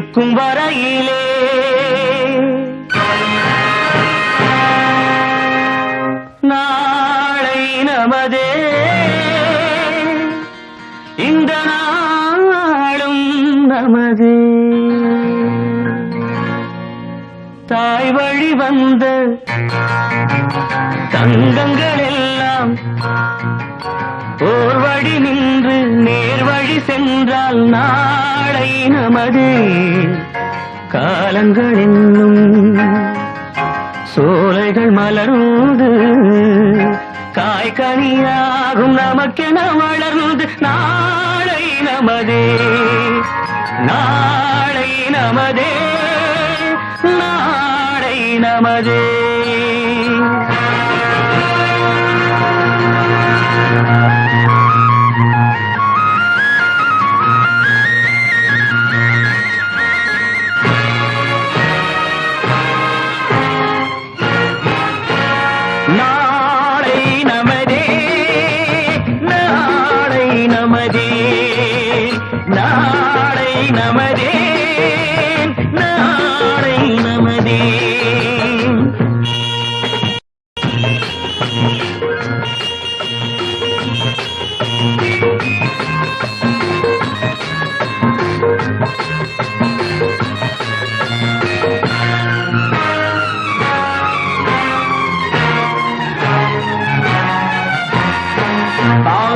இருக்கும் வரையிலே. நாளை நமதே. இந்த நாளும் நமதே. தாய் வழி வந்த தங்கங்கள் எல்லாம் ஓர்வடி நின்று நேர்வழி வழி சென்றால் நாளை நமது காலங்கள் என்னும் சோலைகள் மலர்ந்து காய்கனியாகும் நமக்கென வளர்ந்து நாளை நமதே நாளை நமதே நாளை நமதே. நமதே. நாளை நமதே. நான்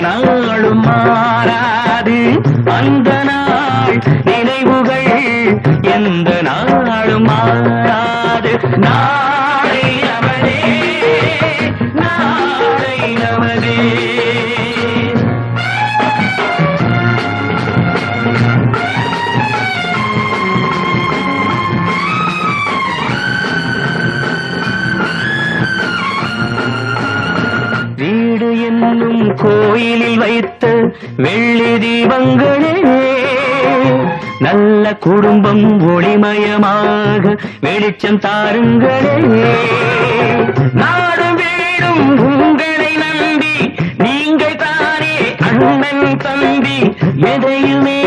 நாளும் மாறாது. அந்த நாள் நினைவுகள் எந்த நாளும் மாறாது. நான் கோயிலில் வைத்த வெள்ளி தீபங்களே நல்ல குடும்பம் ஒளிமயமாக வெளிச்சம் தாருங்களே. நாடும் வீடும் உங்களை நம்பி நீங்கள் தானே அண்ணன் தம்பி எதையுமே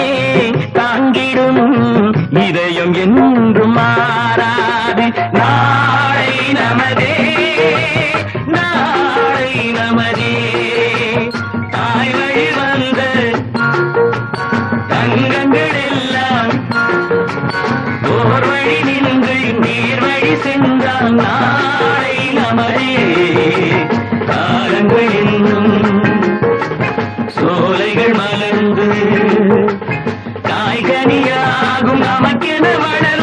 வழி நின்று நீர் வழி சென்றால் நாளை நமதே காலங்கள் என்னும் சோலைகள் மலர்ந்து காய்கனியாகும் நமக்கென வளர்